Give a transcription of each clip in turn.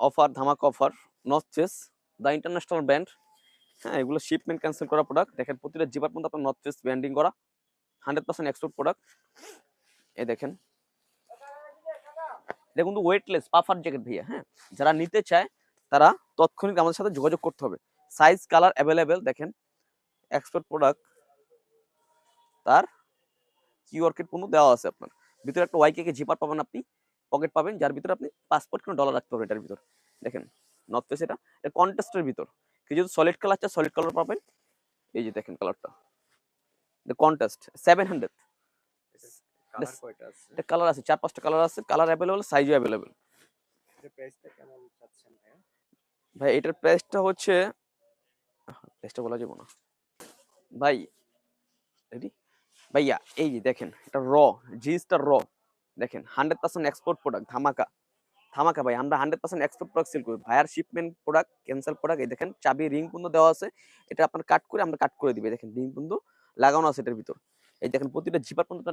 Offer ধামাকা offer face the international brand হ্যাঁ এগুলো শিপমেন্ট ক্যান্সেল করা প্রোডাক্ট দেখেন, প্রতিটা জিপার মধ্যে আপনার নর্থ ফেস ব্র্যান্ডিং করা হান্ড্রেড পার্সেন্ট এক্সপোর্ট প্রোডাক্ট এ দেখেন। এটা কিন্তু ওয়েটলেস পাফার জ্যাকেট ভাইয়া হ্যাঁ। যারা নিতে চায়, তারা তৎক্ষণিক আমাদের সাথে যোগাযোগ করতে হবে। সাইজ কালার অ্যাভেলেবেল দেখেন। এক্সপোর্ট প্রোডাক্ট তার কিউআর কোড পর্যন্ত দেওয়া আছে আপনার। ভিতরে একটা ওয়াইকে জিপার পাবেন আপনি। পকেট পাবেন যার ভিতরে আপনি পাসপোর্ট কোনো ডলার রাখতে পারবেন এটার ভিতর। দেখেন নর্থ ফেস এটা। এটা কন্টেস্টের ভিতর। যদি সলিড কালার চায় সলিড কালার পাবেন। এই যে দেখেন কালারটা কন্টেস্ট সেভেন হান্ড্রেড কালার আছে? এটা কালার আছে চার পাঁচটা কালার আছে। কালার অ্যাভেলেবেল সাইজও অ্যাভেলেবেল ভাই এটার প্রাইসটা হচ্ছে প্রাইসটা বলা যাবে না। ভাই রেডি ভাইয়া এই যে দেখেন এটা র জিনিসটা র দেখেন হান্ড্রেড পার্সেন্ট এক্সপোর্ট প্রোডাক্ট ধামাকা। ধামাকা ভাই, আমরা hundred percent export product sell করি। ভাইয়ার শিপমেন্ট প্রোডাক্ট ক্যান্সেল প্রোডাক্ট এই দেখেন, চাবি রিং পর্যন্ত দেওয়া আছে। এটা আপনার কাট করে আমরা কাট করে দিবে। দেখেন রিং পর্যন্ত লাগানো আছে এটার ভিতর। এই দেখেন, প্রতিটা জিপার পর্যন্ত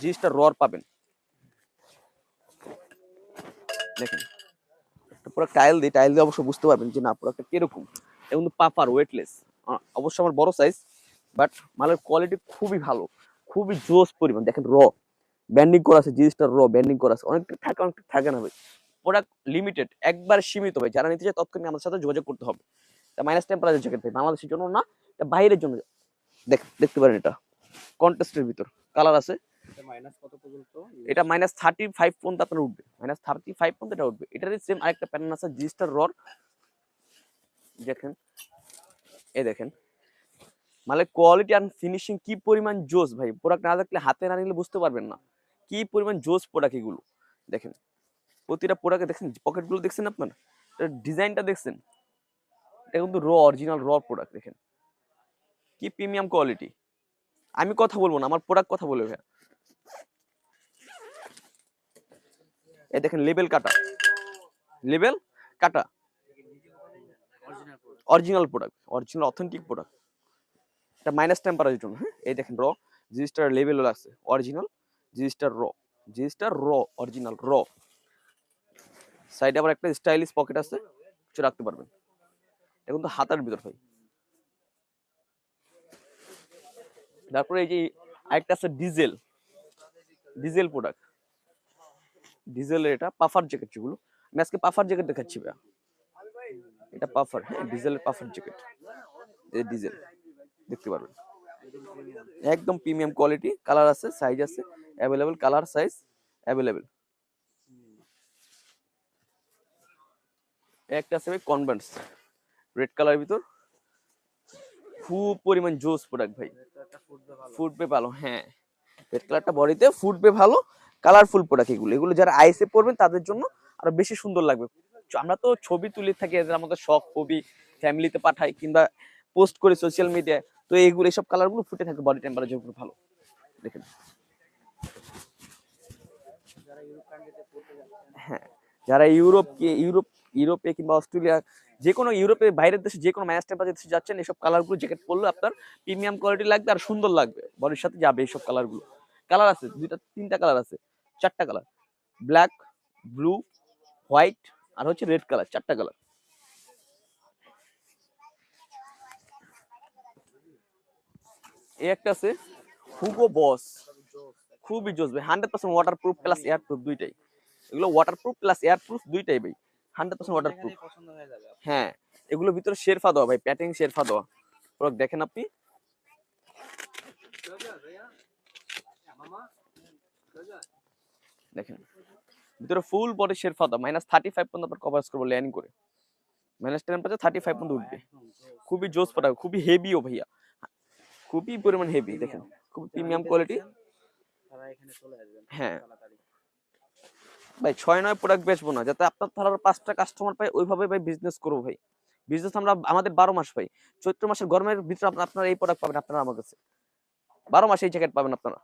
জিনিসটা রর পাবেন। দেখেন পুরো টাইল দিই টাইল দিয়ে অবশ্য বুঝতে পারবেন যে না প্রোডাক্টটা কীরকম। কিন্তু পাপার ওয়েটলেস অবশ্য আমার বড় সাইজ বাট মালের কোয়ালিটি খুবই ভালো, খুবই জোস পরিমাণ। দেখেন র ব্যান্ডিং করা আছে জিনিসটা র ব্যান্ডিং করা আছে অনেকটা থাকে অনেকটা থাকে না ভাই। প্রোডাক্ট লিমিটেড একবার সীমিত ভাই যারা নিতে চায় তৎক্ষণাৎ আমাদের সাথে যোগাযোগ করতে হবে। এটা মাইনাস টেম্পারেচার জ্যাকেট ভাই বাংলাদেশের জন্য না এটা বাইরের জন্য। দেখ দেখতে পারেন এটা কন্টেস্টের ভিতর কালার আছে। এটা মাইনাস কত এটা মাইনাস থার্টি ফাইভ পর্যন্ত আপনার উঠবে মাইনাস থার্টি ফাইভ পর্যন্ত এটা উঠবে। এটারই সেম আরেকটা প্যাটার্ন আছে জিস্টার রর দেখেন এই দেখেন। মানে কোয়ালিটি আর ফিনিশিং কি পরিমাণ জোস ভাই? প্রোডাক্ট না দেখলে হাতে না নিলে বুঝতে পারবেন না। কি পরিমাণ জোস প্রোডাক্ট এগুলো? দেখেন, প্রতিটা প্রোডাক্টে দেখছেন পকেটগুলো দেখছেন আপনার? ডিজাইনটা দেখছেন? এটা কিন্তু র অরিজিনাল র প্রোডাক্ট দেখেন। কি প্রিমিয়াম কোয়ালিটি আমি কথা বলব না, আমার প্রোডাক্ট কথা বলবে ভাইয়া। এই দেখেন লেবেল কাটা। লেবেল কাটা। Original product original authentic product এটা মাইনাস টেম্পারেচার জন্য হ্যাঁ? এই দেখেন র জিনিসটার লেবেলও লাগছে অরিজিনাল জিনিসটার র জিনিসটার র অরিজিনাল র সাইডে আবার একটা স্টাইলিশ পকেট আছে, কিছু রাখতে পারবেন। এখন তো হাতার ভিতর, ভাই। তারপরে এই যে আরেকটা আছে ডিজেল ডিজেল প্রোডাক্ট ডিজেলের এটা পাফার জ্যাকেট যেগুলো, আমি আজকে পাফার জ্যাকেট দেখাচ্ছি, ভাইয়া। এটা পাফার হ্যাঁ ডিজেলের পাফার জ্যাকেট ডিজেল দেখতে পারবেন। একদম প্রিমিয়াম কোয়ালিটি কালার আছে সাইজ আছে অ্যাভেলেবেল কালার সাইজ অ্যাভেলেবেল একটা আছে ভাই কনভেন্টস রেড কালারের ভিতর। খুব পরিমাণ জোস প্রোডাক্ট ভাই। ফুটবে ভালো হ্যাঁ। রেড কালারটা বডিতে ফুটবে ভালো কালারফুল প্রোডাক্ট এগুলো। এগুলো যারা আইসে পড়বেন তাদের জন্য আরও বেশি সুন্দর লাগবে। আমরা তো ছবি তুলে থাকি, আমাদের শখ ছবি ফ্যামিলিতে পাঠাই কিংবা পোস্ট করি সোশ্যাল মিডিয়ায় তো এইগুলো এইসব কালারগুলো ফুটে থাকে বডি টেম্পারেচারগুলো ভালো। দেখেন হ্যাঁ যারা ইউরোপ ইউরোপ, ইউরোপে কিংবা অস্ট্রেলিয়া, যে কোনো ইউরোপে বাইরের দেশে যে কোনো মাইনাস টেম্পারেচার দেশে যাচ্ছেন, এসব কালারগুলো জ্যাকেট পরলে আপনার প্রিমিয়াম কোয়ালিটি লাগবে আর সুন্দর লাগবে। বডির সাথে যাবে এইসব কালারগুলো কালার আছে, দুইটা, তিনটা কালার আছে, চারটা কালার ব্ল্যাক ব্লু হোয়াইট আর হচ্ছে রেড কালার চারটা কালার এই একটা আছে হুগো বস খুবই জোস ভাই hundred percent waterproof plus airproof দুইটাই। এগুলো waterproof plus air proof দুইটাই ভাই হান্ড্রেড পার্সেন্ট ওয়াটার প্রুফ হয়ে যাবে। আপনার। হ্যাঁ এগুলো ভিতরে শেরফা দেওয়া ভাই প্যাটিং শেরফা দেওয়া। পুরো দেখেন আপনি। দেখেন ভিতরে ফুল বডি শেরফা দেওয়া মাইনাস থার্টি ফাইভ পর্যন্ত আপনার কভারেজ করব ল্যান্ডিং করে। মাইনাস টেম্পারেচার থার্টি ফাইভ পর্যন্ত উঠবে। খুবই জোস পড়া খুবই হেভিও ভাইয়া। খুবই পরিমাণ হেভি দেখেন খুব প্রিমিয়াম কোয়ালিটি হ্যাঁ। ভাই ছয় নয় প্রোডাক্ট বেচবো না যাতে আপনার তার পাঁচটা কাস্টমার পাই ওইভাবে ভাই বিজনেস করব ভাই। বিজনেস আমরা আমাদের বারো মাস পাই চৈত্র মাসের গরমের ভিতরে আপনার আপনারা এই প্রোডাক্ট পাবেন আপনারা আমার কাছে। বারো মাসে এই জ্যাকেট পাবেন আপনারা।